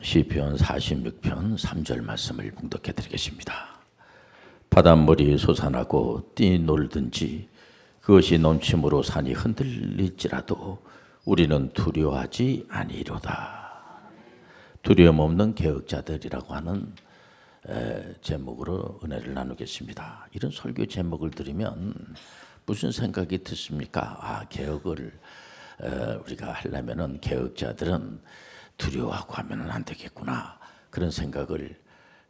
시편 46편 3절 말씀을 봉독해 드리겠습니다. 바닷물이 솟아나고 뛰놀든지 그것이 넘침으로 산이 흔들릴지라도 우리는 두려워하지 아니로다. 두려움 없는 개혁자들이라고 하는 에, 제목으로 은혜를 나누겠습니다. 이런 설교 제목을 들으면 무슨 생각이 드십니까? 아, 개혁을 에, 우리가 하려면은 개혁자들은 두려워하고 하면은 안 되겠구나. 그런 생각을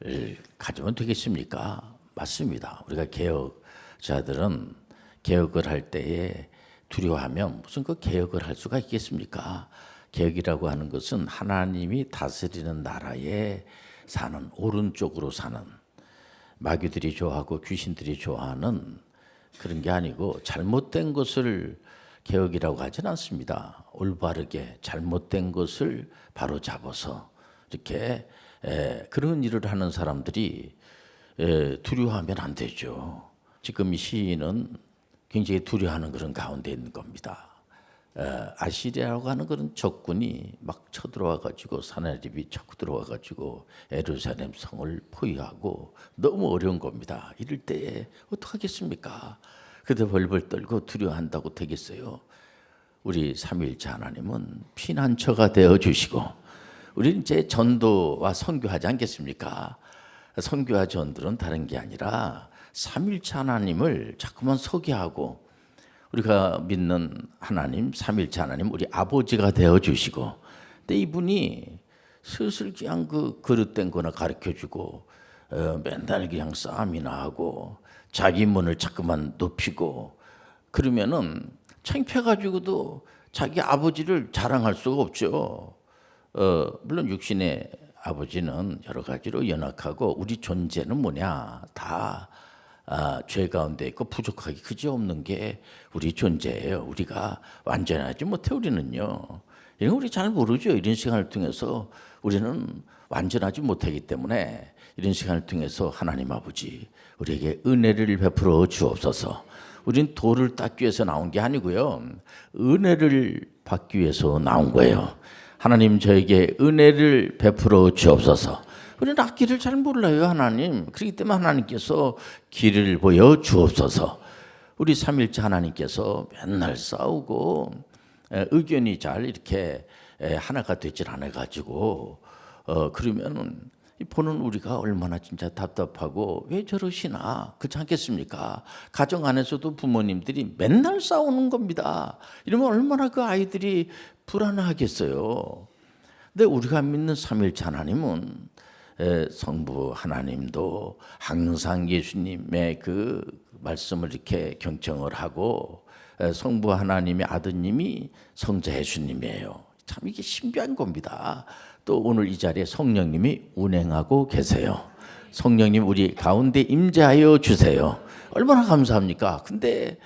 에, 가지면 되겠습니까? 맞습니다. 우리가 개혁자들은 개혁을 할 때에 두려워하면 무슨 그 개혁을 할 수가 있겠습니까? 개혁이라고 하는 것은 하나님이 다스리는 나라에 사는 오른쪽으로 사는 마귀들이 좋아하고 귀신들이 좋아하는 그런 게 아니고 잘못된 것을 개혁이라고 하진 않습니다. 올바르게 잘못된 것을 바로 잡아서 이렇게 에, 그런 일을 하는 사람들이 에, 두려워하면 안 되죠. 지금 이 시인은 굉장히 두려워하는 그런 가운데 있는 겁니다. 에, 아시리아라고 하는 그런 적군이 막 쳐들어와 가지고 사나립이 쳐 들어와 가지고 에루살렘 성을 포위하고 너무 어려운 겁니다. 이럴 때에 어떡하겠습니까? 그때 벌벌 떨고 두려워한다고 되겠어요. 우리 삼일째 하나님은 피난처가 되어 주시고 우리는 이제 전도와 선교하지 않겠습니까? 선교와 전도는 다른 게 아니라 삼일째 하나님을 자꾸만 소개하고 우리가 믿는 하나님, 삼일째 하나님, 우리 아버지가 되어 주시고, 근데 이분이 슬슬 그냥 그 그릇된 거나 가르쳐 주고, 어, 맨날 그냥 싸움이나 하고, 자기 문을 자꾸만 높이고, 그러면은 창피해 가지고도 자기 아버지를 자랑할 수가 없죠. 어, 물론 육신의 아버지는 여러 가지로 연약하고 우리 존재는 뭐냐 다 아, 죄 가운데 있고 부족하기 그지 없는 게 우리 존재예요. 우리가 완전하지 못해 우리는요. 이런 거 우리 잘 모르죠. 이런 시간을 통해서 우리는 완전하지 못하기 때문에 이런 시간을 통해서 하나님 아버지 우리에게 은혜를 베풀어 주옵소서. 우린 도를 닦기 위해서 나온 게 아니고요. 은혜를 받기 위해서 나온 거예요. 하나님 저에게 은혜를 베풀어 주옵소서. 우리는 악기를 잘 몰라요, 하나님. 그렇기 때문에 하나님께서 길을 보여 주옵소서. 우리 삼일째 하나님께서 맨날 싸우고 에, 의견이 잘 이렇게 에, 하나가 되질 않아 가지고 어 그러면은 이 보는 우리가 얼마나 진짜 답답하고 왜 저러시나 그렇지 않겠습니까? 가정 안에서도 부모님들이 맨날 싸우는 겁니다. 이러면 얼마나 그 아이들이 불안하겠어요. 근데 우리가 믿는 삼일째 하나님은 에, 성부 하나님도 항상 예수님의 그 말씀을 이렇게 경청을 하고 에, 성부 하나님의 아드님이 성자 예수님이에요. 참 이게 신비한 겁니다. 또 오늘 이 자리에 성령님이 운행하고 계세요. 성령님 우리 가운데 임재하여 주세요. 얼마나 감사합니까? 근데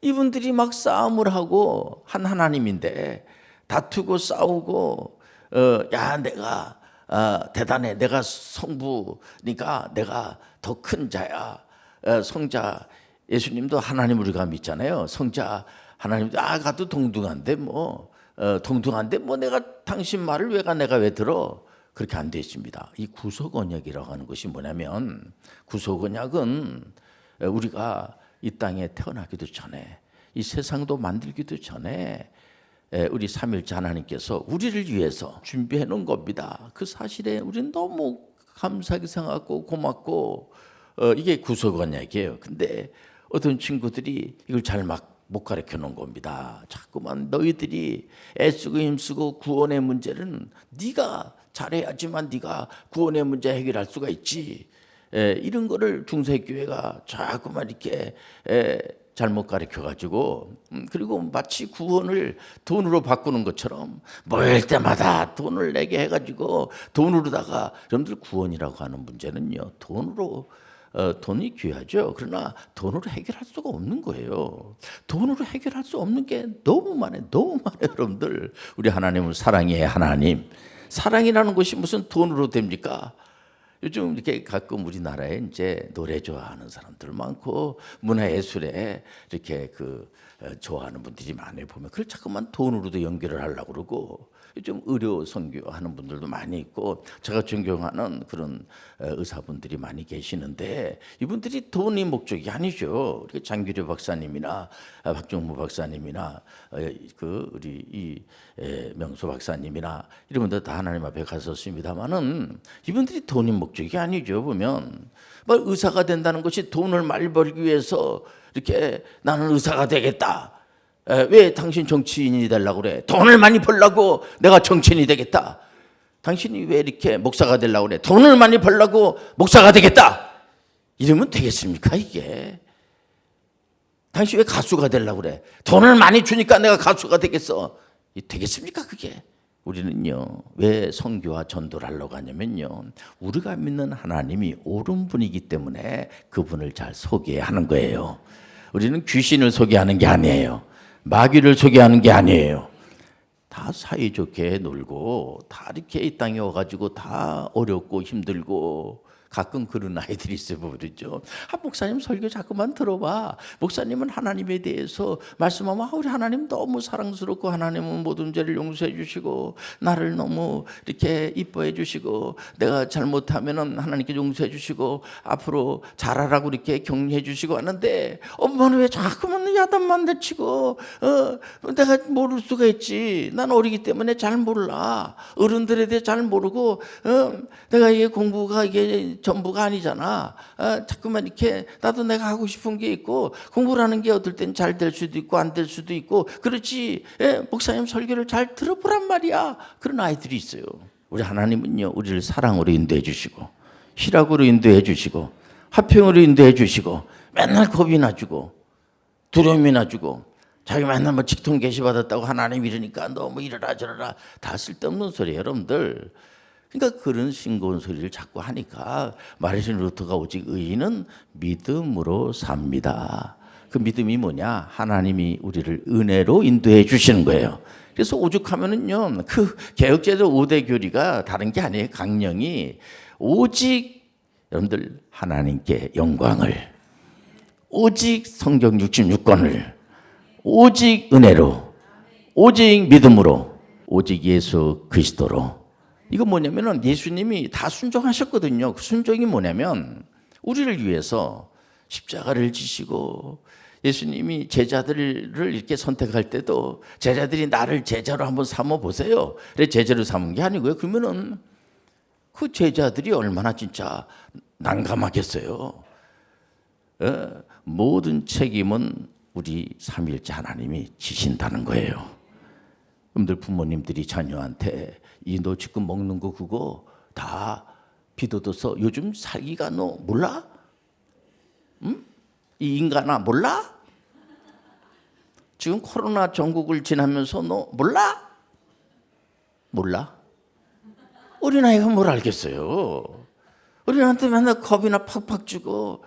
이분들이 막 싸움을 하고 한 하나님인데 다투고 싸우고 어, 야 내가 어, 대단해 내가 성부니까 내가 더 큰 자야 어, 성자 예수님도 하나님 우리가 믿잖아요 성자 하나님도 아 가도 동등한데 뭐 어, 동등한데 뭐 내가 당신 말을 왜가 내가 왜 들어 그렇게 안돼 있습니다 이 구속 언약이라고 하는 것이 뭐냐면 구속 언약은 우리가 이 땅에 태어나기도 전에 이 세상도 만들기도 전에 에, 우리 삼일째 하나님께서 우리를 위해서 준비해 놓은 겁니다. 그 사실에 우리는 너무 감사하게 생각하고 고맙고 어, 이게 구속 언약이에요. 근데 어떤 친구들이 이걸 잘막 못 가르쳐 놓은 겁니다. 자꾸만 너희들이 애쓰고 힘쓰고 구원의 문제는 네가 잘해야지만 네가 구원의 문제 해결할 수가 있지. 에, 이런 거를 중세교회가 자꾸만 이렇게 에, 잘못 가르쳐 가지고 음, 그리고 마치 구원을 돈으로 바꾸는 것처럼 모일 때마다 돈을 내게 해 가지고 돈으로다가 여러분들 구원이라고 하는 문제는요 돈으로 어, 돈이 귀하죠. 그러나 돈으로 해결할 수가 없는 거예요. 돈으로 해결할 수 없는 게 너무 많아요. 너무 많아요, 여러분들. 우리 하나님은 사랑의 하나님. 사랑이라는 것이 무슨 돈으로 됩니까? 요즘 이렇게 가끔 우리나라에 이제 노래 좋아하는 사람들 많고 문화예술에 이렇게 그 어, 좋아하는 분들이 많이 보면 그걸 자꾸만 돈으로도 연결을 하려고 그러고 좀 의료 선교하는 분들도 많이 있고 제가 존경하는 그런 어, 의사분들이 많이 계시는데 이분들이 돈이 목적이 아니죠. 장규려 박사님이나 아, 박종무 박사님이나 어, 그 우리 이 에, 명수 박사님이나 이런 분들 다 하나님 앞에 갔었습니다만은 이분들이 돈이 목적이 아니죠. 보면 뭐 의사가 된다는 것이 돈을 많이 벌기 위해서 이렇게 나는 의사가 되겠다. 에, 왜 당신 정치인이 되려고 그래? 돈을 많이 벌라고 내가 정치인이 되겠다. 당신이 왜 이렇게 목사가 되려고 그래? 돈을 많이 벌라고 목사가 되겠다. 이러면 되겠습니까, 이게? 당신 왜 가수가 되려고 그래? 돈을 많이 주니까 내가 가수가 되겠어. 이 되겠습니까, 그게? 우리는요, 왜 성교와 전도를 하려고 하냐면요, 우리가 믿는 하나님이 옳은 분이기 때문에 그분을 잘 소개하는 거예요. 우리는 귀신을 소개하는 게 아니에요. 마귀를 소개하는 게 아니에요. 다 사이좋게 놀고 다 이렇게 이 땅에 와가지고 다 어렵고 힘들고 가끔 그런 아이들이 있어 보이죠. 아 목사님 설교 자꾸만 들어봐. 목사님은 하나님에 대해서 말씀하면 아, 우리 하나님 너무 사랑스럽고 하나님은 모든 죄를 용서해 주시고 나를 너무 이렇게 이뻐해 주시고 내가 잘못하면은 하나님께 용서해 주시고 앞으로 잘하라고 이렇게 격려해 주시고 하는데 엄마는 왜 자꾸만 야단만 내치고 어 내가 모를 수가 있지. 난 어리기 때문에 잘 몰라. 어른들에 대해 잘 모르고 어 내가 이게 공부가 이게 전부가 아니잖아. 어, 자꾸만 이렇게 나도 내가 하고 싶은 게 있고 공부라는 게 어떨 땐 잘 될 수도 있고 안 될 수도 있고 그렇지. 예, 목사님 설교를 잘 들어보란 말이야. 그런 아이들이 있어요. 우리 하나님은요, 우리를 사랑으로 인도해 주시고 희락으로 인도해 주시고 화평으로 인도해 주시고 맨날 겁이 나 주고 두려움이 나 주고 자기 맨날 뭐 직통 계시 받았다고 하나님 이러니까 너뭐 이러라 저러라 다 쓸데없는 소리예요, 여러분들. 그러니까 그런 싱거운 소리를 자꾸 하니까 마르틴 루터가 오직 의인은 믿음으로 삽니다. 그 믿음이 뭐냐? 하나님이 우리를 은혜로 인도해 주시는 거예요. 그래서 오죽하면은요, 그 개혁제도 5대 교리가 다른 게 아니에요. 강령이 오직 여러분들 하나님께 영광을 오직 성경 66권을 오직 은혜로 오직 믿음으로 오직 예수 그리스도로 이거 뭐냐면은 예수님이 다 순종하셨거든요. 그 순종이 뭐냐면 우리를 위해서 십자가를 지시고 예수님이 제자들을 이렇게 선택할 때도 제자들이 나를 제자로 한번 삼아 보세요. 그래 제자로 삼은 게 아니고요. 그러면은 그 제자들이 얼마나 진짜 난감하겠어요. 어, 모든 책임은 우리 삼일째 하나님이 지신다는 거예요. 여러분들 부모님들이 자녀한테 이 너 지금 먹는 거 그거 다 비도도서 요즘 살기가 너 몰라? 응? 이 인간아 몰라? 지금 코로나 전국을 지나면서 너 몰라? 몰라? 어린아이가 뭘 알겠어요? 어린아이한테 맨날 겁이나 팍팍 주고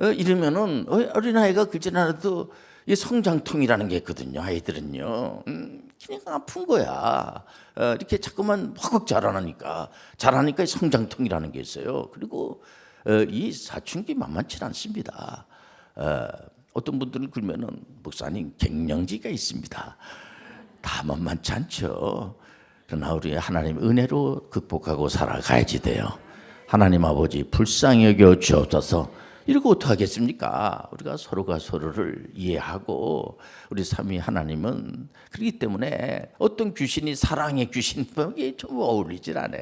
어, 이러면은 어, 어린아이가 그지 않아도 이 성장통이라는 게 있거든요. 아이들은요. 음, 그냥 아픈 거야. 어, 이렇게 자꾸만 확확 자라나니까 자라니까 성장통이라는 게 있어요. 그리고 어, 이 사춘기 만만치 않습니다. 어, 어떤 분들은 그러면은 목사님 갱년기가 있습니다. 다 만만치 않죠. 그러나 우리 하나님 은혜로 극복하고 살아가야지 돼요. 하나님 아버지 불쌍히 여겨 주옵소서. 이러고 어떡하겠습니까? 우리가 서로가 서로를 이해하고 우리 삼위 하나님은 그렇기 때문에 어떤 귀신이 사랑의 귀신 이게 좀 어울리질 않아.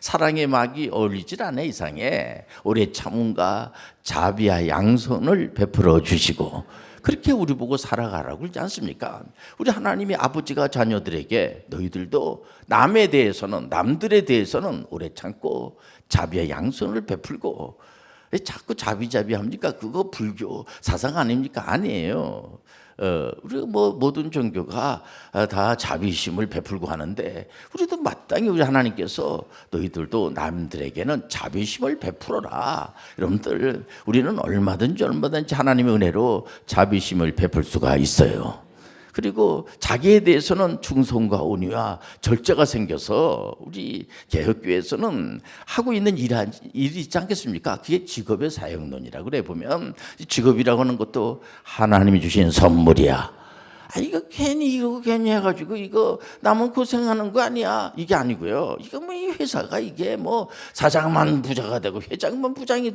사랑의 막이 어울리질 않아 이상해. 오래 참음과 자비와 양손을 베풀어 주시고 그렇게 우리 보고 살아가라고 그러지 않습니까? 우리 하나님이 아버지가 자녀들에게 너희들도 남에 대해서는 남들에 대해서는 오래 참고 자비와 양손을 베풀고 왜 자꾸 자비자비 합니까? 그거 불교 사상 아닙니까? 아니에요. 어, 우리 뭐 모든 종교가 다 자비심을 베풀고 하는데 우리도 마땅히 우리 하나님께서 너희들도 남들에게는 자비심을 베풀어라. 여러분들 우리는 얼마든지 얼마든지 하나님의 은혜로 자비심을 베풀 수가 있어요. 그리고 자기에 대해서는 충성과 온유와 절제가 생겨서 우리 개혁교회에서는 하고 있는 일, 일이 있지 않겠습니까? 그게 직업의 사역론이라고 그래 보면 직업이라고 하는 것도 하나님이 주신 선물이야. 아 이거 괜히 이거 괜히 해가지고 이거 남은 고생하는 거 아니야 이게 아니고요. 이거 뭐 이 회사가 이게 뭐 사장만 부자가 되고 회장만 부장이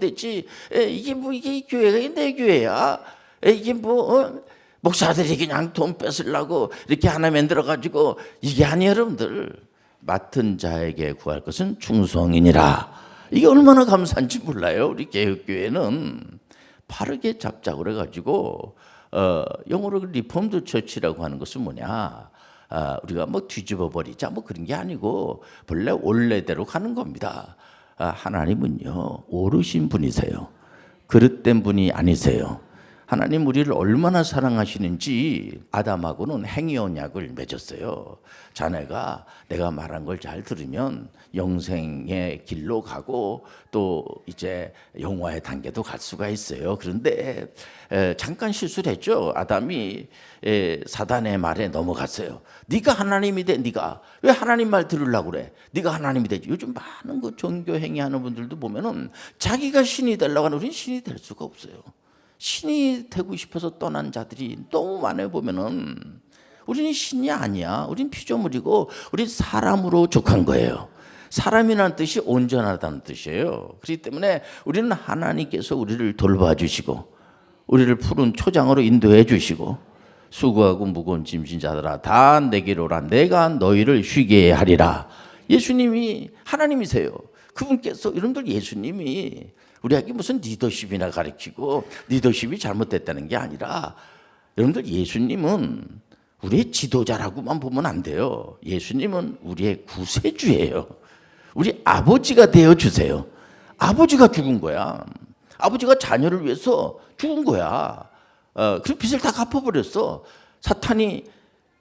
에, 이게 뭐 이게 이 교회가 내 교회야. 에, 이게 뭐 어? 목사들이 그냥 돈 뺏으려고 이렇게 하나 만들어 가지고 이게 아니에요 여러분들. 맡은 자에게 구할 것은 충성이니라. 이게 얼마나 감사한지 몰라요. 우리 개혁교회는 바르게 잡자고 그래가지고 어, 영어로 그 리폼드 처치라고 하는 것은 뭐냐? 아, 우리가 뭐 뒤집어 버리자 뭐 그런 게 아니고 본래 원래대로 가는 겁니다. 아, 하나님은요 오르신 분이세요. 그릇된 분이 아니세요. 하나님 우리를 얼마나 사랑하시는지 아담하고는 행위 언약을 맺었어요. 자네가 내가 말한 걸 잘 들으면 영생의 길로 가고 또 이제 영화의 단계도 갈 수가 있어요. 그런데 에, 잠깐 실수를 했죠. 아담이 에, 사단의 말에 넘어갔어요. 네가 하나님이 돼. 네가 왜 하나님 말 들으려고 그래? 네가 하나님이 되지. 요즘 많은 그 종교 행위하는 분들도 보면은 자기가 신이 되려고 하는 우리는 신이 될 수가 없어요. 신이 되고 싶어서 떠난 자들이 너무 많아요 보면은 우리는 신이 아니야. 우린 피조물이고 우린 사람으로 족한 거예요. 사람이라는 뜻이 온전하다는 뜻이에요. 그렇기 때문에 우리는 하나님께서 우리를 돌봐 주시고 우리를 푸른 초장으로 인도해 주시고 수고하고 무거운 짐진 자들아 다 내게로 오라 내가 너희를 쉬게 하리라. 예수님이 하나님이세요. 그분께서 여러분들 예수님이 우리에게 무슨 리더십이나 가르치고 리더십이 잘못됐다는 게 아니라 여러분들 예수님은 우리의 지도자라고만 보면 안 돼요. 예수님은 우리의 구세주예요. 우리 아버지가 되어 주세요. 아버지가 죽은 거야. 아버지가 자녀를 위해서 죽은 거야. 어, 그 빚을 다 갚아버렸어. 사탄이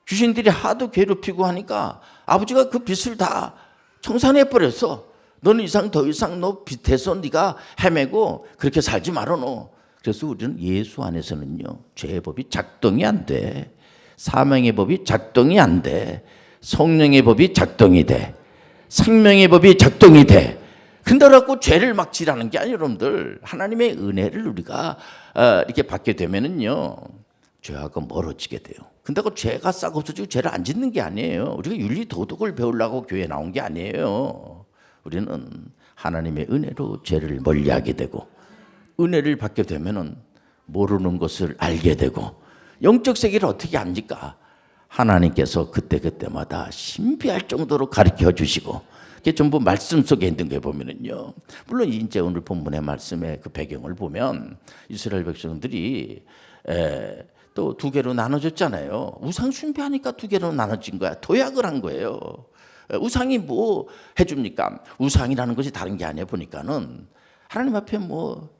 귀신들이 하도 괴롭히고 하니까 아버지가 그 빚을 다 청산해 버렸어. 너는 이상 더 이상 너 빚에서 네가 헤매고 그렇게 살지 말아 너. 그래서 우리는 예수 안에서는요 죄의 법이 작동이 안 돼. 사명의 법이 작동이 안 돼. 성령의 법이 작동이 돼. 생명의 법이 작동이 돼. 근데라고 죄를 막 지라는 게 아니에요, 여러분들. 하나님의 은혜를 우리가 어, 이렇게 받게 되면은요, 죄하고 멀어지게 돼요. 근데그 죄가 싹 없어지고 죄를 안 짓는 게 아니에요. 우리가 윤리 도덕을 배우려고 교회 나온 게 아니에요. 우리는 하나님의 은혜로 죄를 멀리하게 되고 은혜를 받게 되면은 모르는 것을 알게 되고 영적 세계를 어떻게 압니까? 하나님께서 그때 그때마다 신비할 정도로 가르쳐 주시고 그게 전부 말씀 속에 있는 게 보면은요. 물론 이제 오늘 본문의 말씀의 그 배경을 보면 이스라엘 백성들이 또 두 개로 나눠졌잖아요. 우상 숭배하니까 두 개로 나눠진 거야. 도약을 한 거예요. 에, 우상이 뭐 해줍니까? 우상이라는 것이 다른 게 아니야 보니까는 하나님 앞에 뭐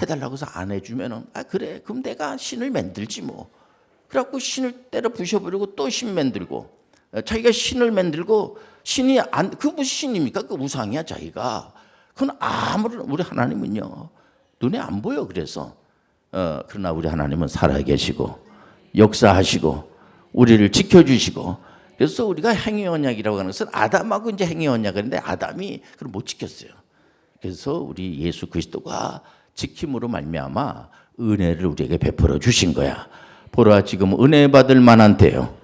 해달라고 해서 안 해주면은 아 그래 그럼 내가 신을 만들지 뭐. 그래갖고 신을 때려 부셔버리고 또 신 만들고 에, 자기가 신을 만들고 신이 안 그 무슨 신입니까? 그 우상이야 자기가. 그건 아무런 우리 하나님은요 눈에 안 보여 그래서 어, 그러나 우리 하나님은 살아계시고 역사하시고 우리를 지켜주시고 그래서 우리가 행위 언약이라고 하는 것은 아담하고 이제 행위 언약인데 아담이 그걸 못 지켰어요. 그래서 우리 예수 그리스도가 지킴으로 말미암아 은혜를 우리에게 베풀어 주신 거야. 보라 지금 은혜 받을 만한 때요.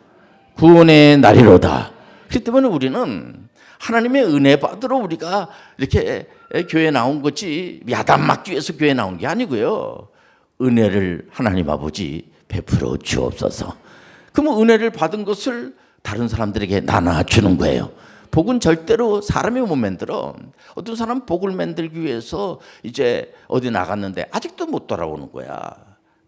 구원의 날이로다. 그렇기 때문에 우리는 하나님의 은혜 받으러 우리가 이렇게 교회 나온 거지 야단 맞기 위해서 교회 나온 게 아니고요. 은혜를 하나님 아버지 베풀어 주옵소서. 그러면 은혜를 받은 것을 다른 사람들에게 나눠주는 거예요. 복은 절대로 사람이 못 만들어. 어떤 사람 복을 만들기 위해서 이제 어디 나갔는데 아직도 못 돌아오는 거야.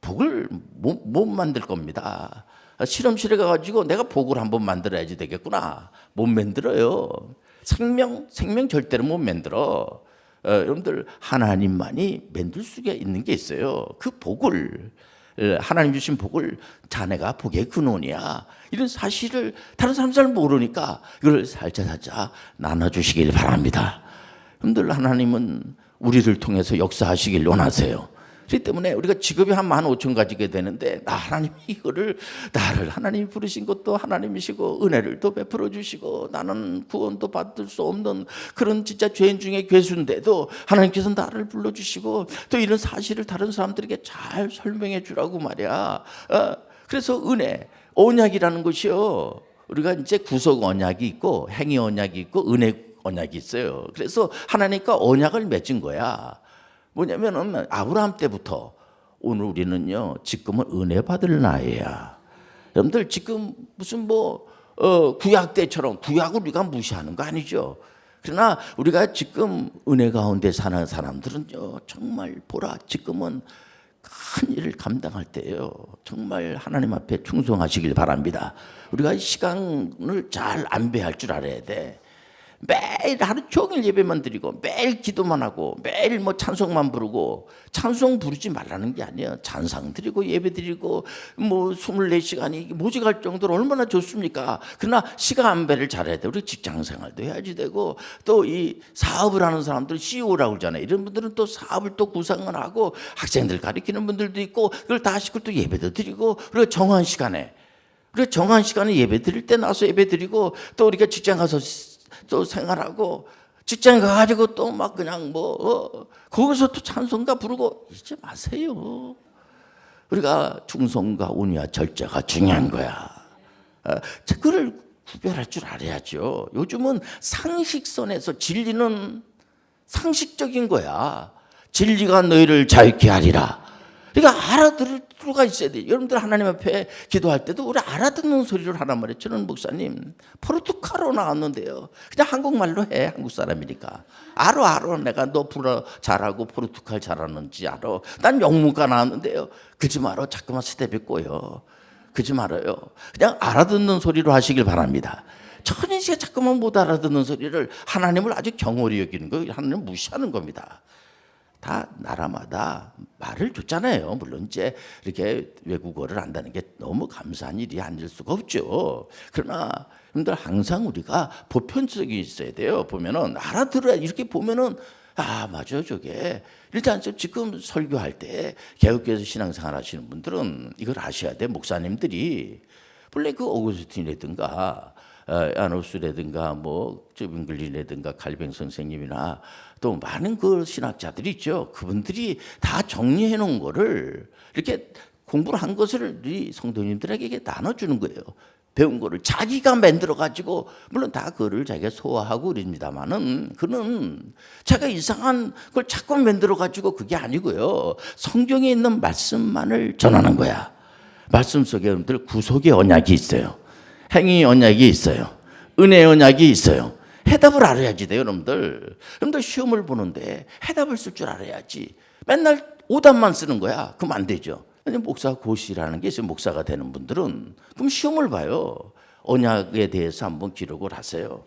복을 못, 못 만들 겁니다. 실험실에 가가지고 내가 복을 한번 만들어야지 되겠구나. 못 만들어요. 생명, 생명 절대로 못 만들어. 어, 여러분들 하나님만이 만들 수가 있는 게 있어요. 그 복을 어, 하나님 주신 복을 자네가 복의 근원이야. 이런 사실을 다른 사람 잘 모르니까 이걸 살짝살짝 나눠주시길 바랍니다. 여러분들 하나님은 우리를 통해서 역사하시길 원하세요. 그렇기 때문에 우리가 직업이 한만 오천 가지게 되는데 나 하나님이 이거를 나를 하나님이 부르신 것도 하나님이시고 은혜를 또 베풀어 주시고 나는 구원도 받을 수 없는 그런 진짜 죄인 중에 괴수인데도 하나님께서 나를 불러 주시고 또 이런 사실을 다른 사람들에게 잘 설명해 주라고 말이야. 어, 그래서 은혜 언약이라는 것이요. 우리가 이제 구속 언약이 있고 행위 언약이 있고 은혜 언약이 있어요. 그래서 하나님과 언약을 맺은 거야. 뭐냐면은 아브라함 때부터 오늘 우리는요 지금은 은혜 받을 나이야. 여러분들 지금 무슨 뭐 어, 구약 때처럼 구약을 우리가 무시하는 거 아니죠. 그러나 우리가 지금 은혜 가운데 사는 사람들은요 정말 보라 지금은 큰 일을 감당할 때예요. 정말 하나님 앞에 충성하시길 바랍니다. 우리가 이 시간을 잘 안배할 줄 알아야 돼. 매일 하루 종일 예배만 드리고 매일 기도만 하고 매일 뭐 찬송만 부르고 찬송 부르지 말라는 게 아니에요. 찬상 드리고 예배 드리고 뭐 24시간이 모직할 정도로 얼마나 좋습니까? 그러나 시간 안배를 잘해야 돼. 우리 직장 생활도 해야지 되고 또 이 사업을 하는 사람들 CEO라고 그러잖아요. 이런 분들은 또 사업을 또 구상을 하고 학생들 가르치는 분들도 있고 그걸 다 하시고 또 예배도 드리고 그리고 정한 시간에 그리고 정한 시간에 예배 드릴 때 나서 예배 드리고 또 우리가 직장 가서 또 생활하고 직장 가가지고 또 막 그냥 뭐 어, 거기서 또 찬송가 부르고 이제 마세요. 우리가 충성과 운이와 절제가 중요한 거야. 어, 그걸 구별할 줄 알아야죠. 요즘은 상식선에서 진리는 상식적인 거야. 진리가 너희를 자유케 하리라. 그러니까 알아들을 수가 있어야 돼. 여러분들 하나님 앞에 기도할 때도 우리 알아듣는 소리를 하란 말이에요. 저는 목사님 포르투갈어 나왔는데요. 그냥 한국말로 해. 한국 사람이니까. 알아 알아. 내가 너 불어 잘하고 포르투갈 잘하는지 알아. 난 영문과 나왔는데요. 그지 말어. 자꾸만 스텝이 꼬여. 그지 말아요. 그냥 알아듣는 소리로 하시길 바랍니다. 천인시가 자꾸만 못 알아듣는 소리를 하나님을 아주 경홀히 여기는 거 하나님 무시하는 겁니다. 다 나라마다 말을 줬잖아요. 물론 이제 이렇게 외국어를 안다는 게 너무 감사한 일이 아닐 수가 없죠. 그러나 여러분들 항상 우리가 보편적이 있어야 돼요. 보면은 알아들어야 이렇게 보면은 아 맞아 저게 일단 저 지금 설교할 때 개혁교회에서 신앙생활 하시는 분들은 이걸 아셔야 돼 목사님들이 본래 그 오구스틴이라든가 어, 아노스라든가 뭐 빙글리라든가 칼뱅 선생님이나 또 많은 그 신학자들이 있죠. 그분들이 다 정리해 놓은 거를 이렇게 공부를 한 것을 우리 성도님들에게 나눠주는 거예요. 배운 거를 자기가 만들어 가지고 물론 다 그를 자기가 소화하고 그럽니다만은 그는 자기가 이상한 걸 자꾸 만들어 가지고 그게 아니고요. 성경에 있는 말씀만을 전하는 거야. 말씀 속에 여러분들 구속의 언약이 있어요. 행위 언약이 있어요. 은혜 언약이 있어요. 해답을 알아야지 돼요, 여러분들. 여러분들 시험을 보는데 해답을 쓸 줄 알아야지. 맨날 오답만 쓰는 거야. 그럼 안 되죠. 목사 고시라는 게 있어요. 목사가 되는 분들은 그럼 시험을 봐요. 언약에 대해서 한번 기록을 하세요.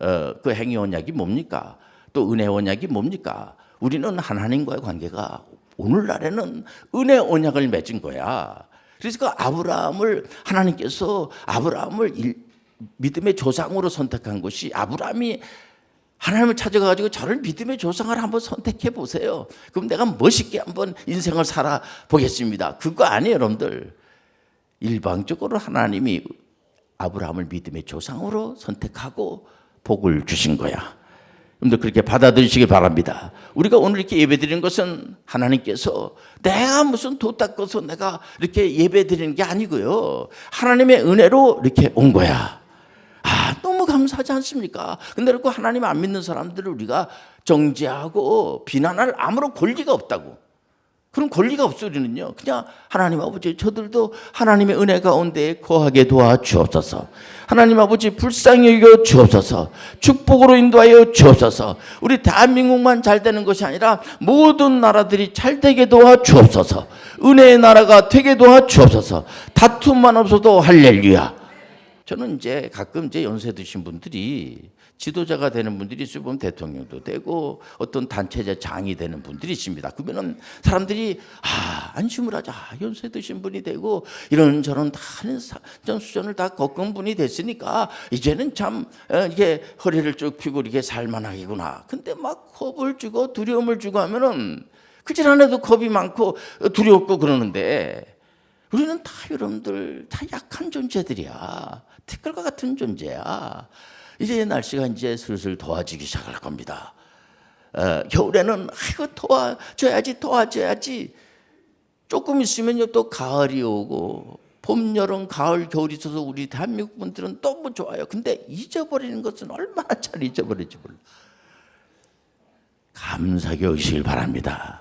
어, 그 행위 언약이 뭡니까? 또 은혜 언약이 뭡니까? 우리는 하나님과의 관계가 오늘날에는 은혜 언약을 맺은 거야. 그래서 그 아브라함을 하나님께서 아브라함을 일, 믿음의 조상으로 선택한 것이 아브라함이 하나님을 찾아가지고 저를 믿음의 조상을 한번 선택해 보세요. 그럼 내가 멋있게 한번 인생을 살아 보겠습니다. 그거 아니에요, 여러분들. 일방적으로 하나님이 아브라함을 믿음의 조상으로 선택하고 복을 주신 거야. 여러분들 그렇게 받아들이시기 바랍니다. 우리가 오늘 이렇게 예배 드리는 것은 하나님께서 내가 무슨 도 닦아서 내가 이렇게 예배 드리는 게 아니고요. 하나님의 은혜로 이렇게 온 거야. 아, 너무 감사하지 않습니까? 근데 그렇고 하나님 안 믿는 사람들을 우리가 정죄하고 비난할 아무런 권리가 없다고. 그런 권리가 없어 우리는요. 그냥 하나님 아버지 저들도 하나님의 은혜 가운데 거하게 도와 주옵소서. 하나님 아버지 불쌍히 여겨 주옵소서. 축복으로 인도하여 주옵소서. 우리 대한민국만 잘 되는 것이 아니라 모든 나라들이 잘 되게 도와 주옵소서. 은혜의 나라가 되게 도와 주옵소서. 다툼만 없어도 할렐루야. 저는 이제 가끔 이제 연세 드신 분들이 지도자가 되는 분들이. 보면 대통령도 되고 어떤 단체자 장이 되는 분들이 있습니다. 그러면은 사람들이 아 안심을 하자 아, 연세 드신 분이 되고 이런 저런 다 하는 전 수전을 다 겪은 분이 됐으니까 이제는 참 어, 이게 허리를 쭉 펴고 이렇게 살만하겠구나. 근데 막 겁을 주고 두려움을 주고 하면은 그질 않아도 겁이 많고 두렵고 그러는데 우리는 다 여러분들 다 약한 존재들이야. 티끌과 같은 존재야. 이제 날씨가 이제 슬슬 더워지기 시작할 겁니다. 어, 겨울에는 아이고 도와줘야지 도와줘야지 조금 있으면요 또 가을이 오고 봄, 여름, 가을, 겨울이 있어서 우리 대한민국 분들은 너무 좋아요. 근데 잊어버리는 것은 얼마나 잘 잊어버릴지 몰라. 감사하게 여기시길 바랍니다.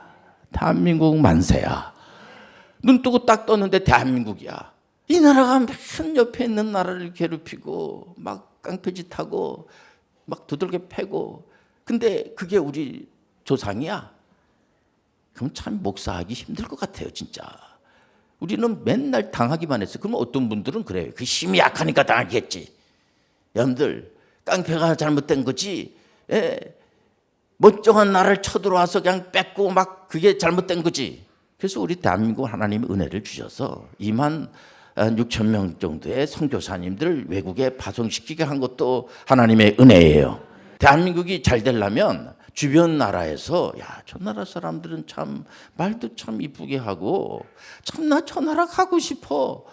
대한민국 만세야. 눈 뜨고 딱 떴는데 대한민국이야. 이 나라가 맨 옆에 있는 나라를 괴롭히고 막 깡패짓하고 막 두들겨 패고. 근데 그게 우리 조상이야? 그럼 참 목사하기 힘들 것 같아요 진짜. 우리는 맨날 당하기만 했어. 그럼 어떤 분들은 그래요. 그 힘이 약하니까 당하겠지. 여러분들 깡패가 잘못된 거지? 예. 멀쩡한 나라를 쳐들어와서 그냥 뺏고 막 그게 잘못된 거지? 그래서 우리 대한민국 하나님이 은혜를 주셔서 2만 6천 명 정도의 선교사님들을 외국에 파송시키게 한 것도 하나님의 은혜예요. 대한민국이 잘 되려면 주변 나라에서 야, 저 나라 사람들은 참 말도 참 이쁘게 하고 참나 저 나라 가고 싶어.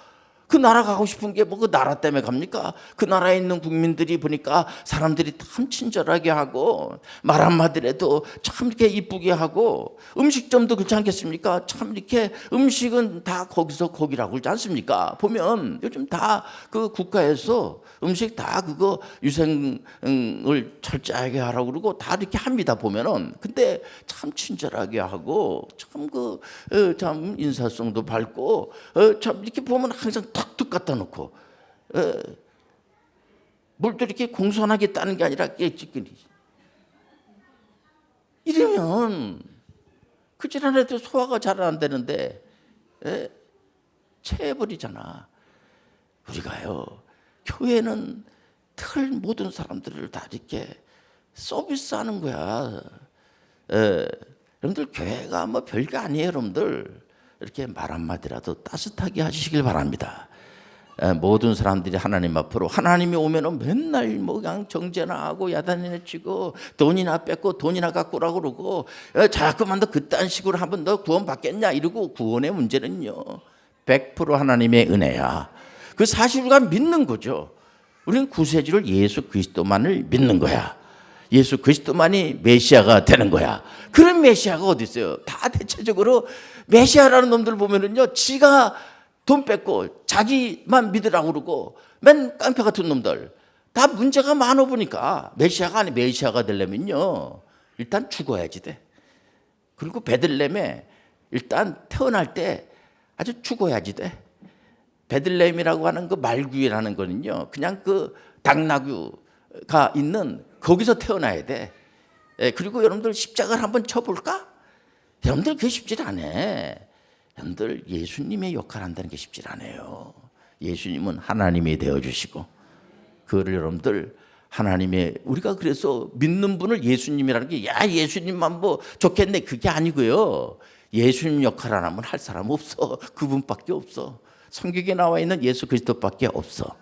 그 나라 가고 싶은 게 뭐 그 나라 때문에 갑니까? 그 나라에 있는 국민들이 보니까 사람들이 참 친절하게 하고 말 한마디라도 참 이렇게 이쁘게 하고 음식점도 그렇지 않겠습니까? 참 이렇게 음식은 다 거기서 거기라고 그러지 않습니까? 보면 요즘 다 그 국가에서 음식 다 그거 유생을 철저하게 하라고 그러고 다 이렇게 합니다 보면은 근데 참 친절하게 하고 참그참 인사성도 밝고 어, 참 이렇게 보면 항상 탁툭 갖다 놓고 어, 물도 이렇게 공손하게 따는 게 아니라 깨지끼리 이러면 그 지난해도 소화가 잘 안 되는데 에? 체해버리잖아. 우리가요 교회는 틀 모든 사람들을 다 이렇게 서비스하는 거야. 에, 여러분들 교회가 뭐 별게 아니에요, 여러분들. 이렇게 말 한마디라도 따뜻하게 하시길 바랍니다. 에, 모든 사람들이 하나님 앞으로 하나님이 오면은 맨날 뭐 그냥 정죄나 하고 야단이나 치고 돈이나 뺏고 돈이나 갖고라고 그러고 에, 자꾸만 더 그딴 식으로 하면 너 구원 받겠냐 이러고 구원의 문제는요 100% 하나님의 은혜야. 그 우리가 믿는 거죠. 우리는 구세주를 예수 그리스도만을 믿는 거야. 예수 그리스도만이 메시아가 되는 거야. 그런 메시아가 어디 있어요? 다 대체적으로 메시아라는 놈들 보면은요, 지가 돈 뺏고 자기만 믿으라고 그러고 맨 깡패 같은 놈들 다 문제가 많아 보니까 메시아가 아니 메시아가 되려면요, 일단 죽어야지 돼. 그리고 베들렘에 일단 태어날 때 아주 죽어야지 돼. 베들렘이라고 하는 그 말구이라는 거는요, 그냥 그 당나귀가 있는 거기서 태어나야 돼. 예, 그리고 여러분들 십자가를 한번 쳐볼까? 여러분들 그게 쉽질 않아. 여러분들 예수님의 역할 한다는 게 쉽질 않아요. 예수님은 하나님이 되어주시고, 그를 여러분들 하나님의 우리가 그래서 믿는 분을 예수님이라는 게 야 예수님만 뭐 좋겠네 그게 아니고요. 예수님 역할 안 하면 할 사람 없어. 그분밖에 없어. 성경에 나와 있는 예수 그리스도밖에 없어.